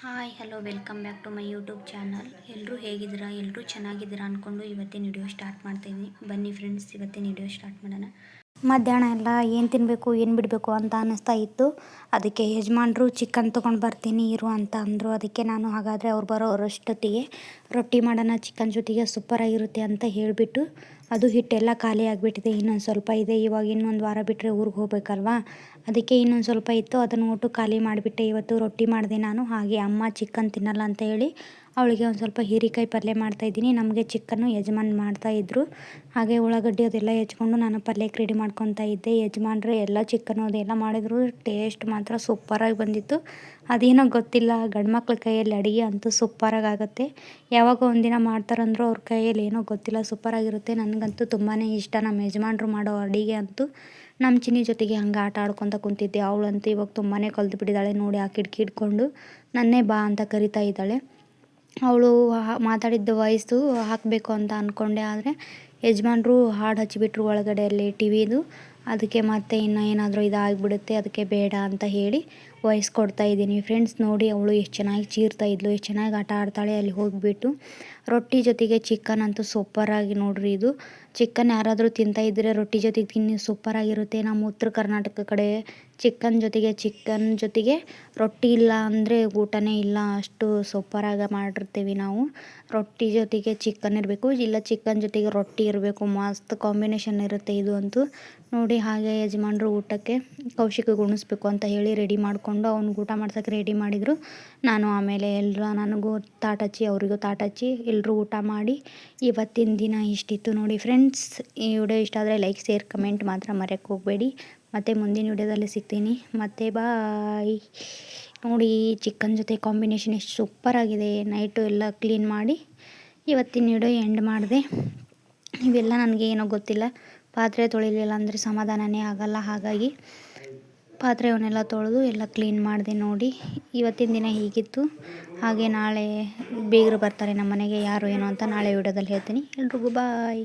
Hi, hello, welcome back to my YouTube channel. ಎಲ್ಲರೂ ಹೇಗಿದ್ದೀರಾ? ಎಲ್ಲರೂ ಚೆನ್ನಾಗಿದ್ದೀರಾ ಅಂದ್ಕೊಂಡು ಇವತ್ತಿನ ವಿಡಿಯೋ ಸ್ಟಾರ್ಟ್ ಮಾಡ್ತಾಯಿದ್ದೀನಿ ಬನ್ನಿ ಫ್ರೆಂಡ್ಸ್, ಇವತ್ತಿನ ವಿಡಿಯೋ ಸ್ಟಾರ್ಟ್ ಮಾಡೋಣ. ಮಧ್ಯಾಹ್ನ ಎಲ್ಲ ಏನು ತಿನ್ನಬೇಕು ಏನು ಬಿಡಬೇಕು ಅಂತ ಅನ್ನಿಸ್ತಾ ಇತ್ತು. ಅದಕ್ಕೆ ಯಜಮಾನ್ರು ಚಿಕನ್ ತೊಗೊಂಡು ಬರ್ತೀನಿ, ಇರು ಅಂತ ಅಂದರು. ಅದಕ್ಕೆ ನಾನು ಹಾಗಾದರೆ ಅವ್ರು ಬರೋರಷ್ಟೊತ್ತಿಗೆ ರೊಟ್ಟಿ ಮಾಡೋಣ, ಚಿಕನ್ ಜೊತೆಗೆ ಸೂಪರಾಗಿರುತ್ತೆ ಅಂತ ಹೇಳಿಬಿಟ್ಟು ಅದು ಹಿಟ್ಟೆಲ್ಲ ಖಾಲಿ ಆಗಿಬಿಟ್ಟಿದೆ, ಇನ್ನೊಂದು ಸ್ವಲ್ಪ ಇದೆ. ಇವಾಗ ಇನ್ನೊಂದು ವಾರ ಬಿಟ್ಟರೆ ಊರಿಗೆ ಹೋಗ್ಬೇಕಲ್ವಾ? ಅದಕ್ಕೆ ಇನ್ನೊಂದು ಸ್ವಲ್ಪ ಇತ್ತು. ಅದನ್ನು ಒಟ್ಟು ಖಾಲಿ ಮಾಡಿಬಿಟ್ಟೆ. ಇವತ್ತು ರೊಟ್ಟಿ ಮಾಡಿದೆ ನಾನು. ಹಾಗೆ ಅಮ್ಮ ಚಿಕನ್ ತಿನ್ನಲ್ಲ ಅಂತ ಹೇಳಿ ಅವಳಿಗೆ ಒಂದು ಸ್ವಲ್ಪ ಹೀರಿಕಾಯಿ ಪಲ್ಯ ಮಾಡ್ತಾಯಿದ್ದೀನಿ ನಮಗೆ ಚಿಕನ್ನು ಯಜಮಾನ್ ಮಾಡ್ತಾಯಿದ್ರು ಹಾಗೆ ಉಳ್ಳಾಗಡ್ಡಿ ಅದೆಲ್ಲ ಹೆಚ್ಕೊಂಡು ನಾನು ಪಲ್ಯಕ್ಕೆ ರೆಡಿ ಮಾಡ್ಕೊತಾ ಇದ್ದೆ. ಯಜಮಾನ್ರು ಎಲ್ಲ ಚಿಕನ್ನು ಅದೆಲ್ಲ ಮಾಡಿದ್ರು. ಟೇಸ್ಟ್ ಮಾತ್ರ ಸೂಪರಾಗಿ ಬಂದಿತ್ತು. ಅದೇನೋ ಗೊತ್ತಿಲ್ಲ. ಗಂಡು ಮಕ್ಳ ಕೈಯಲ್ಲಿ ಅಡುಗೆ ಅಂತೂ ಸೂಪರಾಗಿ ಆಗುತ್ತೆ ಯಾವಾಗ ಒಂದಿನ ಮಾಡ್ತಾರಂದ್ರೂ ಅವ್ರ ಕೈಯಲ್ಲಿ ಏನೋ ಗೊತ್ತಿಲ್ಲ, ಸೂಪರಾಗಿರುತ್ತೆ. ನನಗಂತೂ ತುಂಬಾ ಇಷ್ಟ. ನಮ್ಮ ಯಜಮಾನ್ರು ಮಾಡೋ ಅಡುಗೆ ಅಂತೂ ನಮ್ಮ ಚಿನ್ನಿ ಜೊತೆಗೆ ಹಂಗೆ ಆಟ ಆಡ್ಕೊತ ಕುಂತಿದ್ದೆ. ಅವಳಂತೂ ಇವಾಗ ತುಂಬಾ ಕಲ್ತು ಬಿಟ್ಟಿದ್ದಾಳೆ ನೋಡಿ ಆ ಕಿಟಕಿ ಹಿಡ್ಕೊಂಡು ನನ್ನೇ ಬಾ ಅಂತ ಕರಿತಾ ಇದ್ದಾಳೆ. ಅವಳು ಮಾತಾಡಿದ್ದ ವಯಸ್ಸು ಹಾಕಬೇಕು ಅಂತ ಅಂದ್ಕೊಂಡೆ ಆದರೆ ಯಜಮಾನ್ರು ಹಾಡು ಹಚ್ಚಿಬಿಟ್ರು ಒಳಗಡೆ ಅಲ್ಲಿ ಟಿ ವಿದು ಅದಕ್ಕೆ ಮತ್ತೆ ಇನ್ನು ಏನಾದರೂ ಇದಾಗಿಬಿಡುತ್ತೆ, ಅದಕ್ಕೆ ಬೇಡ ಅಂತ ಹೇಳಿ ವಾಯ್ಸ್ ಕೊಡ್ತಾ ಇದ್ದೀನಿ. ಫ್ರೆಂಡ್ಸ್ ನೋಡಿ ಅವಳು ಎಷ್ಟು ಚೆನ್ನಾಗಿ ಚೀರ್ತಾ ಇದ್ಲು, ಎಷ್ಟು ಚೆನ್ನಾಗಿ ಆಟ ಆಡ್ತಾಳೆ, ಅಲ್ಲಿ ಹೋಗಿಬಿಟ್ಟು. ರೊಟ್ಟಿ ಜೊತೆಗೆ ಚಿಕನ್ ಅಂತೂ ಸೂಪರಾಗಿ ನೋಡ್ರಿ ಇದು. ಚಿಕನ್ ಯಾರಾದರೂ ತಿಂತಾ ಇದ್ದರೆ ರೊಟ್ಟಿ ಜೊತೆಗೆ ತಿನ್ನಿ ಸೂಪರಾಗಿರುತ್ತೆ ನಮ್ಮ ಉತ್ತರ ಕರ್ನಾಟಕ ಕಡೆ ಚಿಕನ್ ಜೊತೆಗೆ ಚಿಕನ್ ಜೊತೆಗೆ ರೊಟ್ಟಿ ಇಲ್ಲ ಅಂದರೆ ಊಟನೇ ಇಲ್ಲ. ಅಷ್ಟು ಸೂಪರಾಗಿ ಮಾಡಿರ್ತೀವಿ ನಾವು. ರೊಟ್ಟಿ ಜೊತೆಗೆ ಚಿಕನ್ ಇರಬೇಕು, ಇಲ್ಲ ಚಿಕನ್ ಜೊತೆಗೆ ರೊಟ್ಟಿ ಇರಬೇಕು. ಮಸ್ತ್ ಕಾಂಬಿನೇಷನ್ ಇರುತ್ತೆ ಇದು ಅಂತೂ. ನೋಡಿ ಹಾಗೆ ಯಜಮಾನ್ರು ಊಟಕ್ಕೆ ಕೌಶಿಕ ಉಣಿಸ್ಬೇಕು ಅಂತ ಹೇಳಿ ರೆಡಿ ಮಾಡಿಕೊಂಡು ಅವ್ನಿಗೆ ಊಟ ಮಾಡ್ಸೋಕೆ ರೆಡಿ ಮಾಡಿದರು. ನಾನು ಆಮೇಲೆ ಎಲ್ಲರ ನನಗೂ ತಾಟಚ್ಚಿ ಅವರಿಗೂ ತಾಟಚ್ಚಿ ಎಲ್ಲರೂ ಊಟ ಮಾಡಿ ಇವತ್ತಿನ ದಿನ ಇಷ್ಟಿತ್ತು ನೋಡಿ ಫ್ರೆಂಡ್ಸ್ ಈ ವಿಡಿಯೋ ಇಷ್ಟ ಆದರೆ ಲೈಕ್ ಶೇರ್ ಕಮೆಂಟ್ ಮಾತ್ರ ಮರೆಯೋಕ್ಕೆ ಹೋಗಬೇಡಿ. ಮತ್ತು ಮುಂದಿನ ವಿಡಿಯೋದಲ್ಲಿ ಸಿಗ್ತೀನಿ. ಮತ್ತು ಬಾಯ್ ನೋಡಿ ಚಿಕನ್ ಜೊತೆ ಕಾಂಬಿನೇಷನ್ ಎಷ್ಟು ಸೂಪರಾಗಿದೆ ನೈಟು ಎಲ್ಲ ಕ್ಲೀನ್ ಮಾಡಿ ಇವತ್ತಿನ ವಿಡಿಯೋ ಎಂಡ್ ಮಾಡಿದೆ. ಇವೆಲ್ಲ ನನಗೆ ಏನೋ ಗೊತ್ತಿಲ್ಲ. ಪಾತ್ರೆ ತೊಳಿಲಿಲ್ಲ ಅಂದರೆ ಸಮಾಧಾನನೇ ಆಗಲ್ಲ. ಹಾಗಾಗಿ ಪಾತ್ರೆಯವನ್ನೆಲ್ಲ ತೊಳೆದು ಎಲ್ಲ ಕ್ಲೀನ್ ಮಾಡಿದೆ ನೋಡಿ. ಇವತ್ತಿನ ದಿನ ಹೀಗಿತ್ತು. ಹಾಗೆ ನಾಳೆ ಬೇಗರು ಬರ್ತಾರೆ ನಮ್ಮ ಮನೆಗೆ, ಯಾರು ಏನು ಅಂತ ನಾಳೆ ವಿಡಿಯೋದಲ್ಲಿ ಹೇಳ್ತೀನಿ. ಎಲ್ರಿಗೂ ಬಾಯ್